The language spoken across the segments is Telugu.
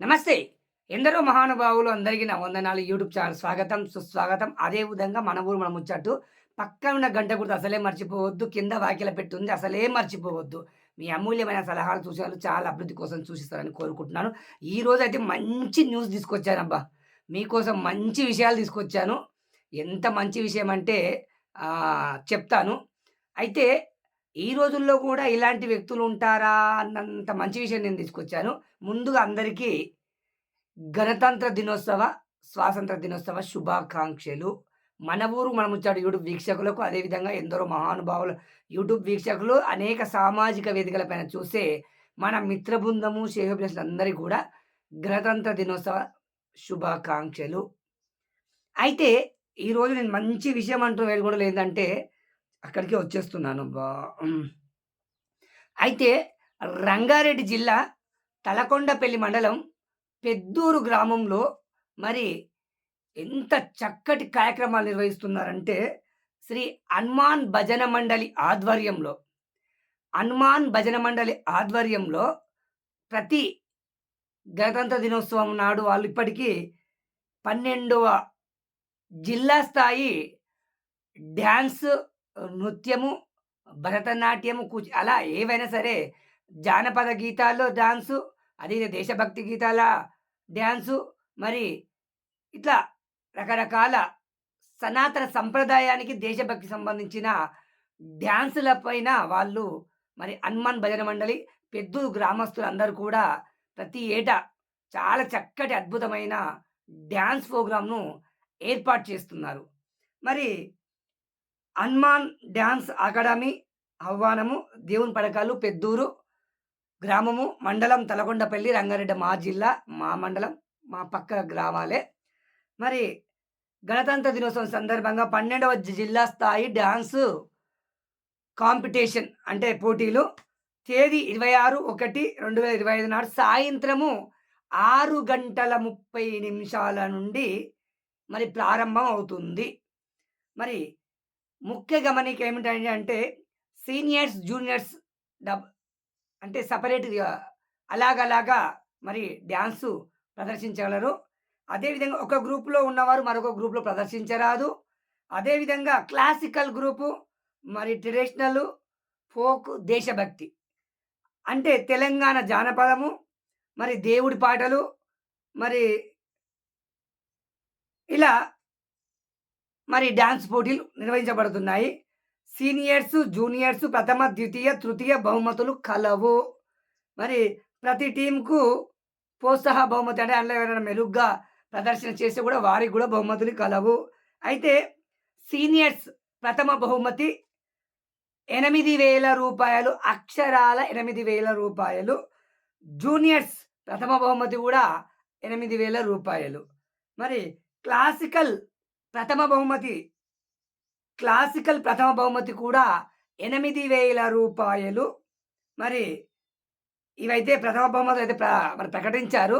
నమస్తే. ఎందరో మహానుభావులు అందరికీ నా వందనాలు. యూట్యూబ్ ఛానల్ స్వాగతం సుస్వాగతం. అదే విధంగా మన ఊరు మనం ముచ్చట్టు పక్కన ఉన్న గంట కూడా అసలే మర్చిపోవద్దు కింద వాక్యల పెట్టుంది అసలే మర్చిపోవద్దు. మీ అమూల్యమైన సలహాలు సూచనలు చాలా అభివృద్ధి కోసం సూచిస్తారని కోరుకుంటున్నాను. ఈ రోజు అయితే మంచి న్యూస్ తీసుకొచ్చాను అబ్బా. మీకోసం మంచి విషయాలు తీసుకొచ్చాను. ఎంత మంచి విషయం అంటే చెప్తాను. అయితే ఈ రోజుల్లో కూడా ఇలాంటి వ్యక్తులు ఉంటారా అన్నంత మంచి విషయం నేను తీసుకొచ్చాను. ముందుగా అందరికీ గణతంత్ర దినోత్సవ స్వాతంత్ర దినోత్సవ శుభాకాంక్షలు. మన ఊరు మన ముచ్చాడు యూట్యూబ్ వీక్షకులకు అదేవిధంగా ఎందరో మహానుభావులు యూట్యూబ్ వీక్షకులు అనేక సామాజిక వేదికలపైన చూసే మన మిత్ర బృందము షేహోబ్లెస్లు అందరికీ కూడా గణతంత్ర దినోత్సవ శుభాకాంక్షలు. అయితే ఈరోజు నేను మంచి విషయం అంటూ వెళ్ళకూడదు ఏంటంటే అక్కడికి వచ్చేస్తున్నాను బా. అయితే రంగారెడ్డి జిల్లా తలకొండపల్లి మండలం పెద్దూరు గ్రామంలో మరి ఎంత చక్కటి కార్యక్రమాలు నిర్వహిస్తున్నారంటే శ్రీ హనుమాన్ భజన మండలి ఆధ్వర్యంలో హనుమాన్ భజన మండలి ఆధ్వర్యంలో ప్రతి గణతంత్ర దినోత్సవం నాడు వాళ్ళు ఇప్పటికీ పన్నెండవ జిల్లా స్థాయి డ్యాన్స్ నృత్యము భరతనాట్యము కూచి అలా ఏవైనా సరే జానపద గీతాల్లో డాన్సు అదే దేశభక్తి గీతాల డ్యాన్సు మరి ఇట్లా రకరకాల సనాతన సంప్రదాయానికి దేశభక్తి సంబంధించిన డ్యాన్సుల పైన వాళ్ళు మరి హనుమాన్ భజన మండలి పెద్దూరు గ్రామస్తులు అందరూ కూడా ప్రతి ఏటా చాలా చక్కటి అద్భుతమైన డ్యాన్స్ ప్రోగ్రామ్ను ఏర్పాటు చేస్తున్నారు. మరి హనుమాన్ డ్యాన్స్ అకాడమీ ఆహ్వానము దేవుని పడకాలు పెద్దూరు గ్రామము మండలం తలకొండపల్లి రంగారెడ్డి మా జిల్లా మా మండలం మా పక్క గ్రామాలే. మరి గణతంత్ర దినోత్సవం సందర్భంగా పన్నెండవ జిల్లా స్థాయి డ్యాన్స్ కాంపిటీషన్ అంటే పోటీలు. తేదీ ఇరవై ఆరు ఒకటి రెండు వేల ఇరవై ఐదు నాడు సాయంత్రము ఆరు గంటల ముప్పై నిమిషాల నుండి మరి ప్రారంభం అవుతుంది. మరి ముఖ్య గమనిక ఏమిటంటే అంటే సీనియర్స్ జూనియర్స్ డబ్ అంటే సపరేట్గా అలాగలాగా మరి డ్యాన్సు ప్రదర్శించగలరు. అదేవిధంగా ఒక గ్రూప్లో ఉన్నవారు మరొక గ్రూప్లో ప్రదర్శించరాదు. అదేవిధంగా క్లాసికల్ గ్రూపు మరి ట్రెడిషనల్ ఫోక్ దేశభక్తి అంటే తెలంగాణ జానపదము మరి దేవుడి పాటలు మరి ఇలా మరి డ్యాన్స్ పోటీలు నిర్వహించబడుతున్నాయి. సీనియర్స్ జూనియర్స్ ప్రథమ ద్వితీయ తృతీయ బహుమతులు కలవు. మరి ప్రతి టీంకు ప్రోత్సాహ బహుమతి అంటే అందులో ఎవరైనా మెరుగ్గా ప్రదర్శన చేస్తే కూడా వారికి కూడా బహుమతులు కలవు. అయితే సీనియర్స్ ప్రథమ బహుమతి ఎనిమిది వేల రూపాయలు అక్షరాల ఎనిమిది వేల రూపాయలు జూనియర్స్ ప్రథమ బహుమతి కూడా ఎనిమిది వేల రూపాయలు. మరి క్లాసికల్ ప్రథమ బహుమతి. క్లాసికల్ ప్రథమ బహుమతి కూడా ఎనిమిది వేల రూపాయలు. మరి ఇవైతే ప్రథమ బహుమతులు అయితే ప్ర మరి ప్రకటించారు.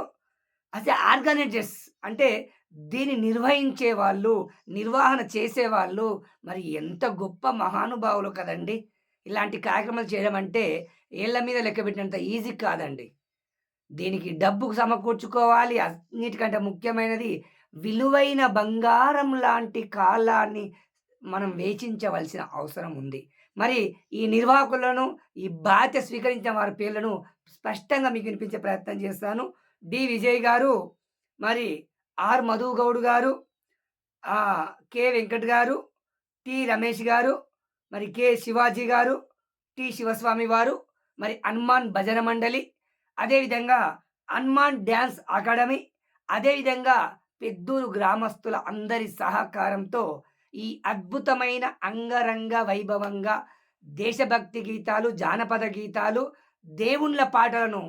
అయితే ఆర్గనైజర్స్ అంటే దీన్ని నిర్వహించే వాళ్ళు నిర్వహణ చేసేవాళ్ళు మరి ఎంత గొప్ప మహానుభావులు కదండి. ఇలాంటి కార్యక్రమాలు చేయడం అంటే ఏళ్ళ మీద లెక్క పెట్టినంత ఈజీ కాదండి. దీనికి డబ్బు సమకూర్చుకోవాలి అన్నిటికంటే ముఖ్యమైనది విలువైన బంగారం లాంటి కాలాన్ని మనం వేచించవలసిన అవసరం ఉంది. మరి ఈ నిర్వాహకులను ఈ బాధ్యత స్వీకరించిన వారి పేర్లను స్పష్టంగా మీకు వినిపించే ప్రయత్నం చేస్తాను. డి. విజయ్ గారు మరి ఆర్. మధు గౌడ్ గారు కె. వెంకట్ గారు టి. రమేష్ గారు మరి కె. శివాజీ గారు టి. శివస్వామి వారు మరి హనుమాన్ భజన మండలి అదేవిధంగా హనుమాన్ డ్యాన్స్ అకాడమీ అదేవిధంగా పెద్దూరు గ్రామస్తుల అందరి సహకారంతో ఈ అద్భుతమైన అంగరంగ వైభవంగా దేశభక్తి గీతాలు జానపద గీతాలు దేవుళ్ళ పాటలను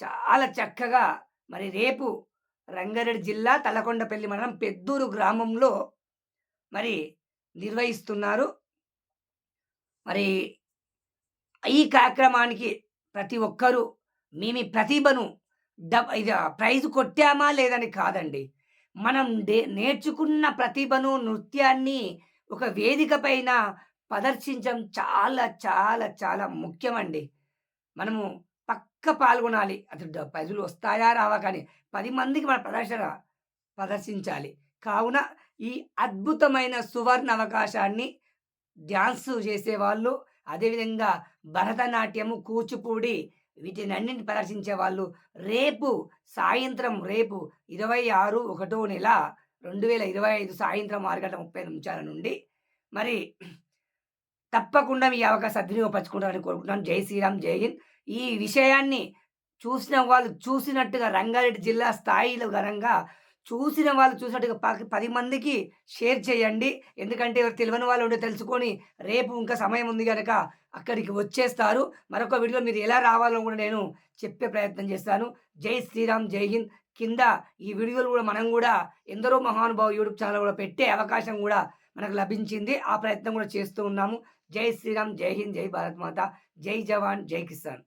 చాలా చక్కగా మరి రేపు రంగారెడ్డి జిల్లా తలకొండపల్లి మండలం పెద్దూరు గ్రామంలో మరి నిర్వహిస్తున్నారు. మరి ఈ కార్యక్రమానికి ప్రతి ఒక్కరూ మీ మీ ప్రతిభను డబ్ ఇది ప్రైజ్ కొట్టామా లేదని కాదండి. మనం డే నేర్చుకున్న ప్రతిభను నృత్యాన్ని ఒక వేదిక పైన ప్రదర్శించడం చాలా చాలా చాలా ముఖ్యమండి మనము పక్క పాల్గొనాలి అసలు ప్రజలు వస్తాయా రావా కానీ పది మందికి మన ప్రదర్శన ప్రదర్శించాలి. కావున ఈ అద్భుతమైన సువర్ణ అవకాశాన్ని డ్యాన్స్ చేసేవాళ్ళు, అదేవిధంగా భరతనాట్యము, కూచిపూడి వీటిని అన్నింటిని ప్రదర్శించే వాళ్ళు రేపు సాయంత్రం రేపు 26 ఒకటో నెల 2025 సాయంత్రం ఆరు గంటల 30 నిమిషాల నుండి మరి తప్పకుండా మీ అవకాశం సద్వినియోగపరచుకుంటారని కోరుకుంటున్నాను. జై శ్రీరామ్, జై హింద్. ఈ విషయాన్ని చూసిన వాళ్ళు చూసినట్టుగా రంగారెడ్డి జిల్లా స్థాయిలో ఘనంగా చూసిన వాళ్ళు చూసినట్టుగా ప 10 మందికి షేర్ చేయండి. ఎందుకంటే తెలియని వాళ్ళు ఉంటే తెలుసుకొని రేపు ఇంకా సమయం ఉంది కనుక అక్కడికి వచ్చేస్తారు. మరొక వీడియో మీరు ఎలా రావాలో కూడా నేను చెప్పే ప్రయత్నం చేస్తాను. జై శ్రీరామ్, జై హింద్. కింద ఈ వీడియోలు కూడా మనం కూడా ఎందరో మహానుభావ యూట్యూబ్ ఛానల్ కూడా పెట్టే అవకాశం కూడా మనకు లభించింది. ఆ ప్రయత్నం కూడా చేస్తూ ఉన్నాము. జై శ్రీరామ్, జై హింద్, జై భారత్ మాత, జై జవాన్, జై కిసాన్.